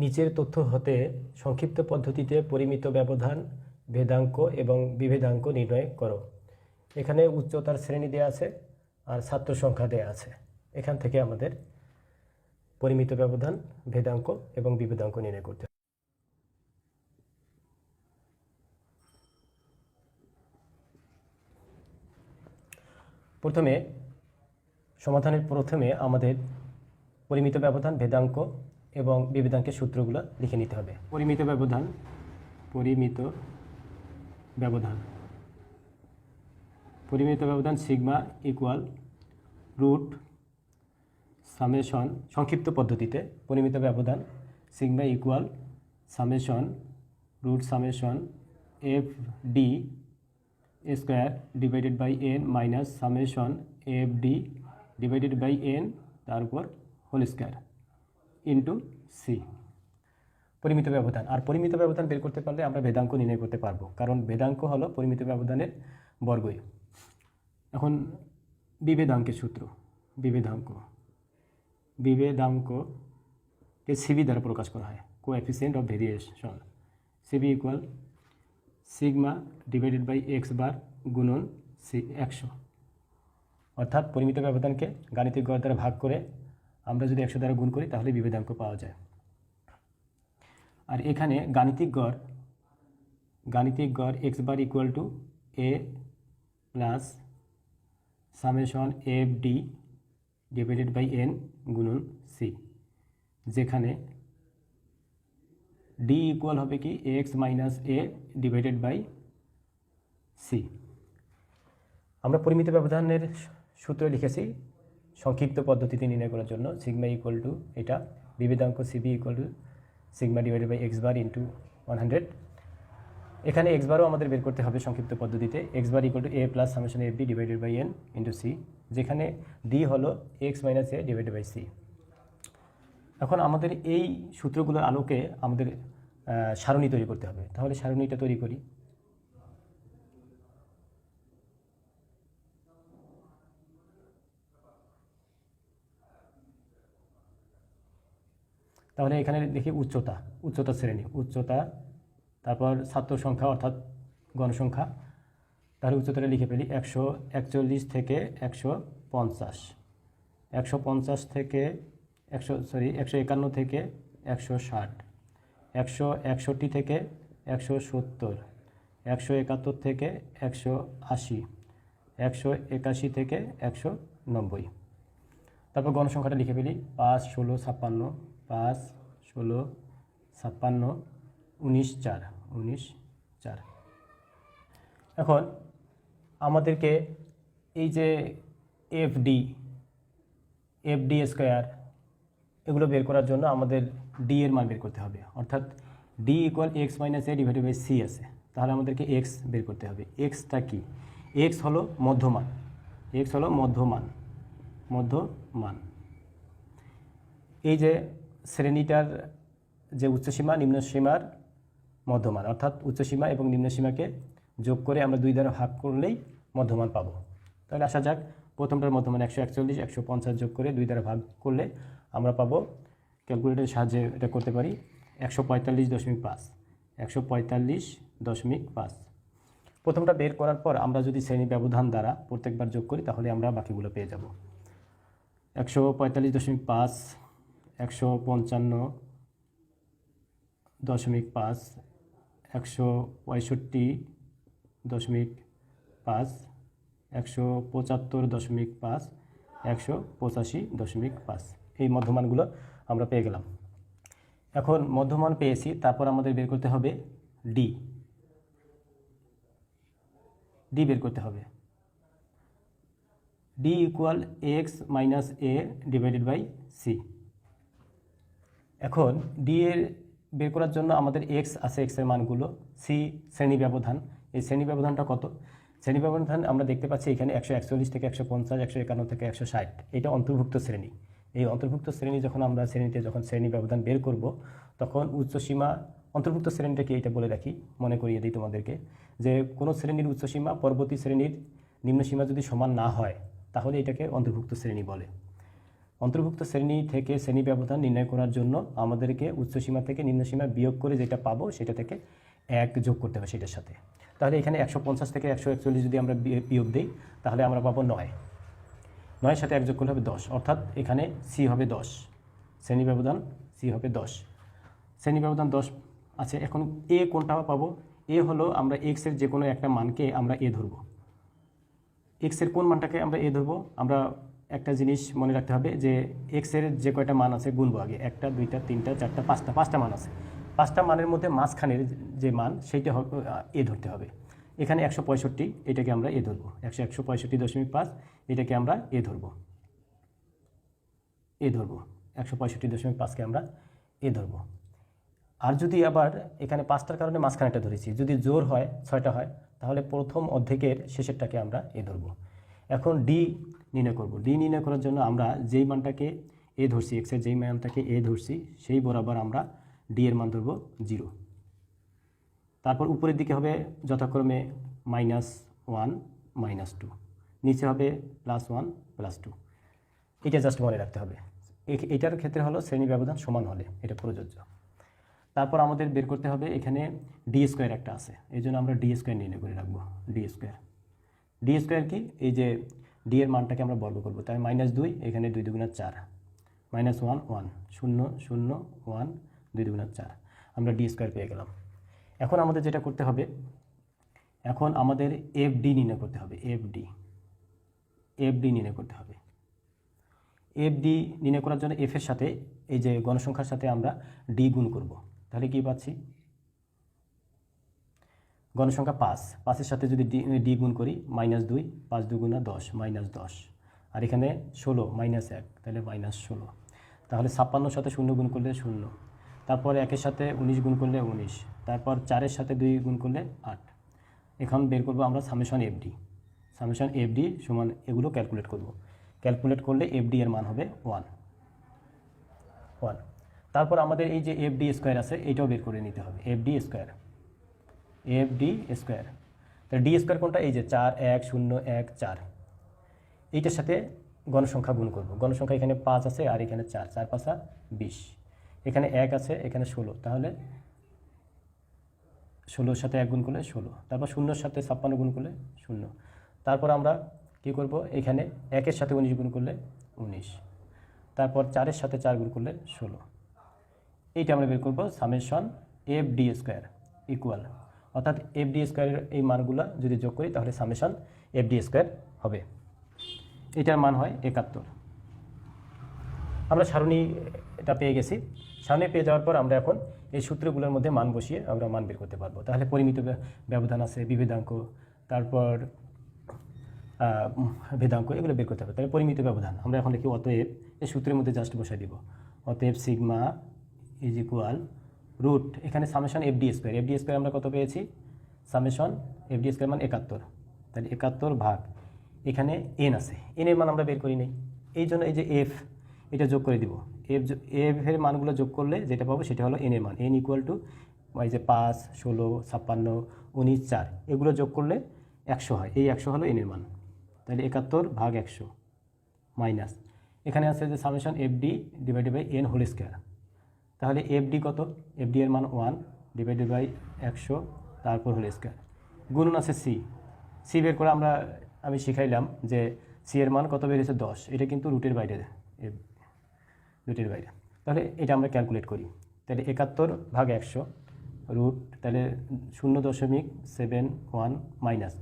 নিচের তথ্য হতে সংক্ষিপ্ত পদ্ধতিতে পরিমিত ব্যবধান, ভেদাঙ্ক এবং বিভেদাঙ্ক নির্ণয় করো এখানে উচ্চতার শ্রেণি দেওয়া আছে আর ছাত্র সংখ্যা দেওয়া আছে এখান থেকে আমাদের পরিমিত ব্যবধান, ভেদাঙ্ক এবং বিভেদাঙ্ক নির্ণয় করতে। প্রথমে, সমাধানের প্রথমে আমাদের পরিমিত ব্যবধান, ভেদাঙ্ক এবং বিভেদাঙ্কের সূত্রগুলো লিখে নিতে হবে। পরিমিত ব্যবধান পরিমিত ব্যবধান। পরিমিত ব্যবধান সিগমা ইকুয়াল রুট সামেশন সংক্ষিপ্ত পদ্ধতিতে পরিমিত ব্যবধান sigma equal summation root summation F D square divided by N minus summation F D divided by N তারপর হোল স্কোয়ার ইন্টু সি পরিমিত ব্যবধান। আর পরিমিত ব্যবধান বের করতে পারলে আমরা ভেদাঙ্ক নির্ণয় করতে পারব। কারণ ভেদাঙ্ক হলো পরিমিত ব্যবধানের বর্গই। এখন বিভেদাঙ্কের সূত্র। বিভেদাঙ্ক বিভেদাঙ্ককে সিবি দ্বারা প্রকাশ করা হয়। Co coefficient of variation. CV equal sigma divided by X bar গুণন সি একশো। অর্থাৎ পরিমিত ব্যবধানকে গাণিতিক গড় দ্বারা ভাগ করে আমরা যদি একশো দ্বারা গুণ করি, তাহলে বিভেদাঙ্ক পাওয়া যায়। আর এখানে গাণিতিক গড় গাণিতিক গড় X bar equal to A plus summation F D divided by N গুণন সি যেখানে ডি ইকুয়াল হবে কি X minus A divided by C আমরা পরিমিত ব্যবধানের সূত্র লিখেছি সংক্ষিপ্ত পদ্ধতিতে নির্ণয় করার জন্য সিগমা ইকুয়াল টু এটা বিভেদাঙ্ক CV equal to sigma divided by X bar into one hundred এখানে এক্স বারও আমাদের বের করতে হবে সংক্ষিপ্ত পদ্ধতিতে। X bar equal to A plus summation F B divided by N into C যেখানে ডি হলো X minus A divided by C এখন আমাদের এই সূত্রগুলোর আলোকে আমাদের সারণী তৈরি করতে হবে। তাহলে সারণীটা তৈরি করি। তাহলে এখানে দেখি উচ্চতা উচ্চতা শ্রেণি, উচ্চতা, তারপর ছাত্র সংখ্যা অর্থাৎ গণসংখ্যা। তাহলে উচ্চতাটা লিখে ফেলি, একশো একচল্লিশ থেকে একশো পঞ্চাশ। একশো পঞ্চাশ থেকে একশো সরি একশো একান্ন থেকে একশো ষাট। একশো একষট্টি থেকে একশো সত্তর। একশো একাত্তর থেকে একশো আশি। একশো একাশি থেকে একশো নব্বই। তারপর গণসংখ্যাটা লিখে ফেলি, পাঁচ, ষোলো, ছাপ্পান্ন পাঁচ, ষোলো, ছাপ্পান্ন, উনিশ, চার উনিশ, চার। এখন আমাদেরকে এই যে এফডি এফডি স্কোয়ার এগুলো বের করার জন্য আমাদের ডি এর মান বের করতে হবে। অর্থাৎ D equal X minus A divided by C আছে। তাহলে আমাদেরকে এক্স বের করতে হবে। এক্সটা কি? এক্স হলো মধ্যমান। এক্স হলো মধ্যমান। মধ্যমান। এই যে শ্রেণীটার যে উচ্চসীমা, নিম্নসীমার মধ্যমান, অর্থাৎ উচ্চসীমা এবং নিম্নসীমাকে যোগ করে আমরা দুই দ্বারা ভাগ করলেই মধ্যমান পাবো। তাহলে আসা যাক, প্রথমটার মধ্যমান একশো একচল্লিশ, একশো পঞ্চাশ যোগ করে দুই দ্বারা ভাগ করলে আমরা পাবো ক্যালকুলেটরের সাহায্যে এটা করতে পারি, একশো পঁয়তাল্লিশ দশমিক পাঁচ, একশো পঁয়তাল্লিশ দশমিক পাঁচ। প্রথমটা বের করার পর আমরা যদি শ্রেণি ব্যবধান দ্বারা প্রত্যেকবার যোগ করি, তাহলে আমরা বাকিগুলো পেয়ে যাব। একশো পঁয়তাল্লিশ দশমিক পাঁচ একশো পঞ্চান্ন দশমিক পাঁচ একশো পঁয়ষট্টি দশমিক পাঁচ একশো পঁচাত্তর দশমিক পাঁচ একশো পঁচাশি দশমিক পাঁচ। এই মধ্যমানগুলো আমরা পেয়ে গেলাম। এখন মধ্যমান পেয়েছি, তারপর আমাদের বের করতে হবে ডি। ডি বের করতে হবে। D equal X minus A divided by C. এখন ডি এর বের করার জন্য আমাদের এক্স আছে এক্সের মানগুলো সি শ্রেণি ব্যবধান। এই শ্রেণি ব্যবধানটা কত? শ্রেণি ব্যবধান আমরা দেখতে পাচ্ছি এখানে একশো একচল্লিশ থেকে একশো পঞ্চাশ, একশো একান্ন থেকে একশো ষাট। এটা অন্তর্ভুক্ত শ্রেণি। এই অন্তর্ভুক্ত শ্রেণি যখন আমরা শ্রেণীতে যখন শ্রেণি ব্যবধান বের করব, তখন উচ্চসীমা অন্তর্ভুক্ত শ্রেণীটা কি এটা বলে রাখি, মনে করিয়ে দিই তোমাদেরকে, যে কোনো শ্রেণির উচ্চসীমা পরবর্তী শ্রেণির নিম্নসীমা যদি সমান না হয়, তাহলে এটাকে অন্তর্ভুক্ত শ্রেণি বলে। অন্তর্ভুক্ত শ্রেণি থেকে শ্রেণি ব্যবধান নির্ণয় করার জন্য আমাদেরকে উচ্চ সীমা থেকে নিম্ন সীমা বিয়োগ করে যেটা পাবো সেটা থেকে এক যোগ করতে হবে সেটার সাথে। তাহলে এখানে একশো পঞ্চাশ থেকে একশো একচল্লিশ যদি আমরা বিয়োগ দিই, তাহলে আমরা পাবো নয়। নয়ের সাথে এক যোগ করলে হবে দশ। অর্থাৎ এখানে সি হবে দশ। শ্রেণি ব্যবধান সি হবে দশ। শ্রেণি ব্যবধান দশ আছে। এখন এ কোনটা পাবো? এ হলো আমরা এক্সের যে কোনো একটা মানকে আমরা এ ধরবো। এক্সের কোন মানটাকে আমরা এ ধরবো? আমরা একটা জিনিস মনে রাখতে হবে যে এক্সের যে কয়টা মান আছে গুনবো আগে। একটা, দুইটা, তিনটা, চারটা, পাঁচটা পাঁচটা মান আছে। পাঁচটা মানের মধ্যে মাঝখানের যে মান, সেইটা এ ধরতে হবে। এখানে একশো পঁয়ষট্টি, এটাকে আমরা এ ধরবো। একশো একশো পঁয়ষট্টি দশমিক পাঁচ, এটাকে আমরা এ ধরবো। এ ধরবো। একশো পঁয়ষট্টি দশমিক পাঁচকে আমরা এ ধরবো। আর যদি আবার এখানে পাঁচটার কারণে মাঝখানেটা ধরেছি, যদি জোর হয়, ছয়টা হয়, তাহলে প্রথম অর্ধেকের শেষেরটাকে আমরা এ ধরবো। এখন ডি নির্ণয় করব। ডি নির্ণয় করার জন্য আমরা যেই মানটাকে এ ধরছি এক্সের যেই মানটাকে এ ধরছি, সেই বরাবর আমরা ডি এর মান ধরবো জিরো। তারপর উপরের দিকে হবে যথাক্রমে মাইনাস ওয়ান মাইনাস টু নিচে হবে প্লাস ওয়ান প্লাস টু এটা জাস্ট মনে রাখতে হবে। এটার ক্ষেত্রে হলো শ্রেণি ব্যবধান সমান হলে, এটা প্রযোজ্য। তারপর আমাদের বের করতে হবে এখানে ডি স্কোয়ার একটা আছে। এই জন্য আমরা ডি স্কোয়ার নির্ণয় করে রাখব। ডি স্কোয়ার ডি স্কোয়ার কি? এই যে ডি এর মানটাকে আমরা বর্গ করব। তাই মাইনাস দুই, এখানে দুই দুগুণা চার। মাইনাস ওয়ান ওয়ান শূন্য শূন্য ওয়ান দুই দুগুণা চার। আমরা ডি স্কোয়ার পেয়ে গেলাম। এখন আমাদের যেটা করতে হবে, এখন আমাদের এফ ডি নির্ণয় করতে হবে এফ ডি এফ ডি নির্ণয় করতে হবে। এফ ডি নির্ণয় করার জন্য এফ এর সাথে এই যে গণসংখ্যার সাথে আমরা ডি গুণ করব। তাহলে কি পাচ্ছি? গণসংখ্যা পাঁচ। পাঁচের সাথে যদি ডি ডি গুণ করি, মাইনাস দুই, পাঁচ দুগুণা দশ, মাইনাস দশ। আর এখানে ষোলো, মাইনাস এক, তাহলে মাইনাস ষোলো। তাহলে ছাপ্পান্নর সাথে শূন্য গুণ করলে শূন্য। তারপর একের সাথে উনিশ গুণ করলে উনিশ। তারপর চারের সাথে দুই গুণ করলে আট। এখন বের করব আমরা সামেশন এফডি সামেশন এফডি সমান এগুলো ক্যালকুলেট করব। ক্যালকুলেট করলে এফডি এর মান হবে ওয়ান। ওয়ান। তারপর আমাদের এই যে এফডি স্কোয়ার আছে, এটাও বের করে নিতে হবে। FD square. F D square তাহলে ডি স্কোয়ার কোনটা? এই যে চার, এক, শূন্য, এক, চার। এইটার সাথে গণসংখ্যা গুণ করব। গণসংখ্যা এখানে পাঁচ আছে আর এখানে চার। চার, পাঁচা বিশ। এখানে এক আছে, এখানে ষোলো। তাহলে ষোলোর সাথে এক গুণ করলে ষোলো। তারপর শূন্যর সাথে ছাপ্পান্ন গুণ করলে শূন্য। তারপর আমরা কি করব? এখানে একের সাথে উনিশ গুণ করলে উনিশ। তারপর চারের সাথে চার গুণ করলে ষোলো। এইটা আমরা বের করব summation F D square equal অর্থাৎ এফ ডি স্কোয়ারের এই মানগুলো যদি যোগ করি, তাহলে সামেশন এফ ডি স্কোয়ার হবে। এটার মান হয় একাত্তর। আমরা সারণী এটা পেয়ে গেছি। সারণী পেয়ে যাওয়ার পর আমরা এখন এই সূত্রগুলোর মধ্যে মান বসিয়ে আমরা মান বের করতে পারব। তাহলে পরিমিত ব্য- ব্যবধান আছে, বিভেদাঙ্ক, তারপর ভেদাঙ্ক, এগুলো বের করতে হবে। তাহলে পরিমিত ব্যবধান, আমরা এখন লিখি অতএব, এই সূত্রের মধ্যে জাস্ট বসাই দিব। অতএব সিগমা ইজ ইকুয়াল রুট এখানে summation F D square F D square আমরা কত পেয়েছি? সামেশন এফ ডি স্কোয়ার মানে একাত্তর। তাহলে একাত্তর ভাগ, এখানে এন আছে। এন এর মান আমরা বের করি নাই। এই জন্য এই যে এফ এটা যোগ করে দিব। এফ এফ এর মানগুলো যোগ করলে যেটা পাবো সেটা হলো এন এর মান। এন ইকুয়াল টু এই যে পাঁচ, ষোলো, ছাপ্পান্ন, উনিশ, চার, এগুলো যোগ করলে একশো হয়। এই একশো হলো এন এর মান। তাহলে একাত্তর ভাগ একশো, মাইনাস। এখানে আছে যে summation F D divided by N whole square তাহলে এফ ডি কত? এফ ডি এর মান ওয়ান ডিভাইডেড বাই একশো, তারপর হোল স্কোয়ার গুণন আছে সি সি বের করে আমরা, আমি শিখাইলাম যে সি এর মান কত বেরিয়েছে? দশ। এটা কিন্তু রুটের বাইরে রুটের বাইরে। তাহলে এটা আমরা ক্যালকুলেট করি। তাহলে একাত্তর ভাগ একশো রুট তাহলে শূন্য দশমিক সেভেন ওয়ান মাইনাস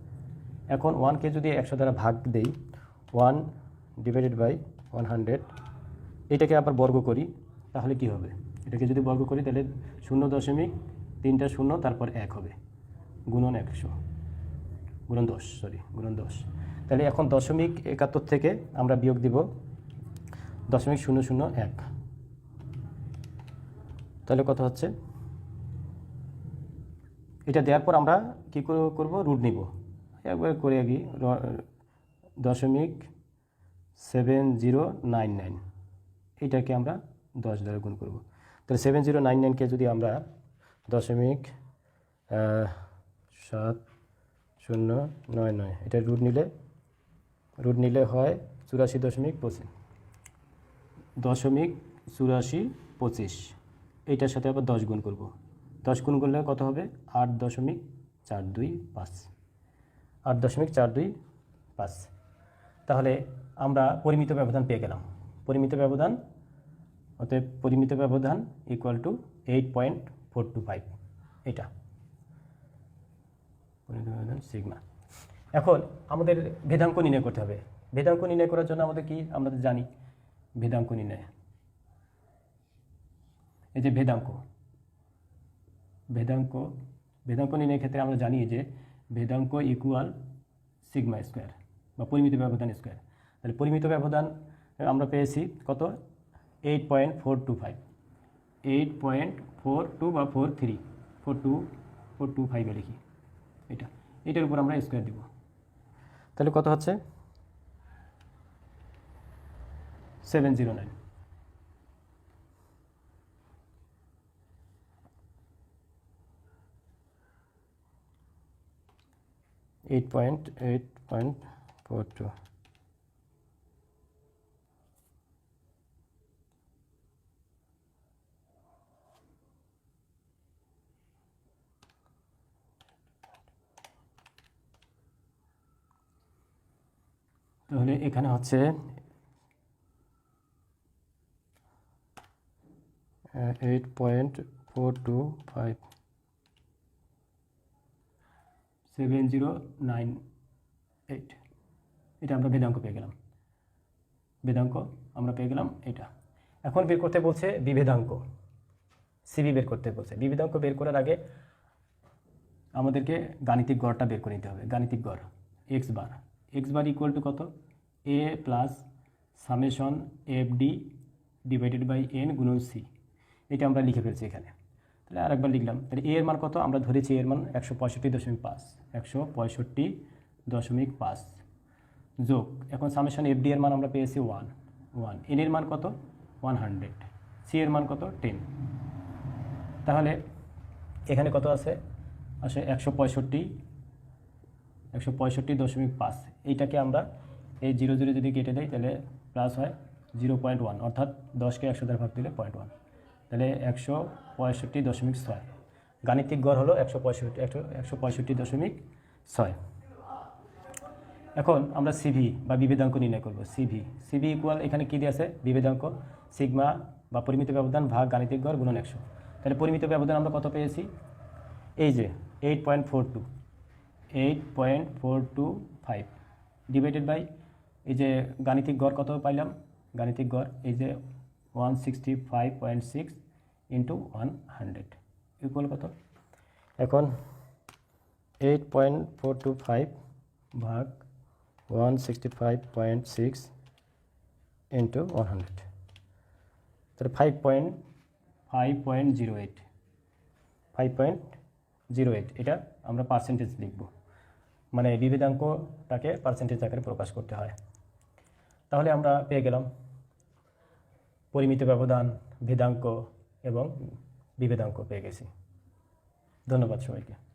এখন ওয়ানকে যদি একশো দ্বারা ভাগ দেই one divided by one hundred এটাকে আবার বর্গ করি, তাহলে কি হবে? এটাকে যদি বর্গ করি, তাহলে শূন্য দশমিক তিনটা শূন্য, তারপর এক হবে। গুণন একশো। গুণন দশ সরি গুণন দশ। তাহলে এখন দশমিক একাত্তর থেকে আমরা বিয়োগ দিব দশমিক শূন্য শূন্য এক। তাহলে কত হচ্ছে? এটা দেওয়ার পর আমরা কী করব? রুট নিব। একবার করে আগে দশমিক সেভেন জিরো নাইন নাইন। এটাকে আমরা দশ দ্বারা গুণ করব। তাহলে সেভেন জিরো নাইন নাইনকে যদি আমরা দশমিক সাত, শূন্য, নয় নয়, এটা রুট নিলে রুট নিলে হয় চুরাশি দশমিক পঁচিশ। দশমিক চুরাশি পঁচিশ। এইটার সাথে আবার দশ গুণ করব। দশ গুণ করলে কত হবে? আট দশমিক চার দুই পাঁচ। আট দশমিক চার দুই পাঁচ। তাহলে আমরা পরিমিত ব্যবধান পেয়ে গেলাম। পরিমিত ব্যবধান অতএব পরিমিত ব্যবধান equal to eight point four two five এটা। পরিমিত ব্যবধান সিগমা এখন আমাদের ভেদাঙ্ক নির্ণয় করতে হবে। ভেদাঙ্ক নির্ণয় করার জন্য আমাদের কি? আমরা জানি ভেদাঙ্ক নির্ণয়। এই যে ভেদাঙ্ক ভেদাঙ্ক ভেদাঙ্ক নির্ণয়ের ক্ষেত্রে আমরা জানি যে ভেদাঙ্ক ইকুয়াল সিগমা স্কোয়ার বা পরিমিত ব্যবধান স্কোয়ার তাহলে পরিমিত ব্যবধান আমরা পেয়েছি কত? Eight point four two five eight point four two বা four three four two four two ফাইভে লিখি। এটা, এটার উপর আমরা স্কোয়ার দিব। তাহলে কত হচ্ছে? Seven zero nine eight point eight point four two তাহলে এখানে হচ্ছে eight point four two five seven zero nine eight এটা আমরা বেদাঙ্ক পেয়ে গেলাম। বেদাঙ্ক, আমরা পেয়ে গেলাম এটা। এখন বের করতে বলছে বিভেদাঙ্ক সিবি বের করতে বলছে। বিভেদাঙ্ক বের করার আগে আমাদেরকে গাণিতিক গড়টা বের করে নিতে হবে। গাণিতিক গড়, X bar. X bar equal to কত? A plus summation F D divided by N গুণন সি এটা আমরা লিখে ফেলছি এখানে। তাহলে আরেকবার লিখলাম। তাহলে এ এর মান কত? আমরা ধরেছি এর মান একশো পঁয়ষট্টি দশমিক পাঁচ। একশো পঁয়ষট্টি দশমিক পাঁচ। যোগ। এখন সামেশন এফ ডি এর মান আমরা পেয়েছি ওয়ান ওয়ান এন এর মান কত? ওয়ান হান্ড্রেড সি এর মান কত? টেন তাহলে এখানে কত আছে? আসে একশো পঁয়ষট্টি একশো পঁয়ষট্টি দশমিক পাঁচ। এইটাকে আমরা এই জিরো জিরো যদি কেটে দেয় তাহলে প্লাস হয় জিরো পয়েন্ট ওয়ান অর্থাৎ দশকে একশো দ্বারা ভাগ দিলে পয়েন্ট ওয়ান তাহলে একশো পঁয়ষট্টি দশমিক ছয়। গাণিতিক গড় হলো একশো পঁয়ষট্টি, একশো একশো পঁয়ষট্টি দশমিক ছয়। এখন আমরা সিভি বা বিভেদাঙ্ক নির্ণয় করব। সিভি সিভি ইকুয়াল এখানে কী দিয়ে আছে? বিভেদাঙ্ক সিগমা বা পরিমিত ব্যবধান ভাগ গাণিতিক গড় গুণন একশো। তাহলে পরিমিত ব্যবধান আমরা কত পেয়েছি? এই যে eight point four two eight point four two five divided by এই যে গাণিতিক গড় কত পাইলাম? গাণিতিক গড় এই যে one sixty five point six into one hundred equal কত? এখন eight point four two five ভাগ one sixty five point six তাহলে five point five point zero eight five point zero eight এটা আমরা পার্সেন্টেজ লিখব। মানে বিভেদাঙ্কটাকে পার্সেন্টেজ আকারে প্রকাশ করতে হয়। তাহলে আমরা পেয়ে গেলাম পরিমিত ব্যবধান ভেদাঙ্ক এবং বিভেদাঙ্ক পেয়ে গেছি। ধন্যবাদ সবাইকে।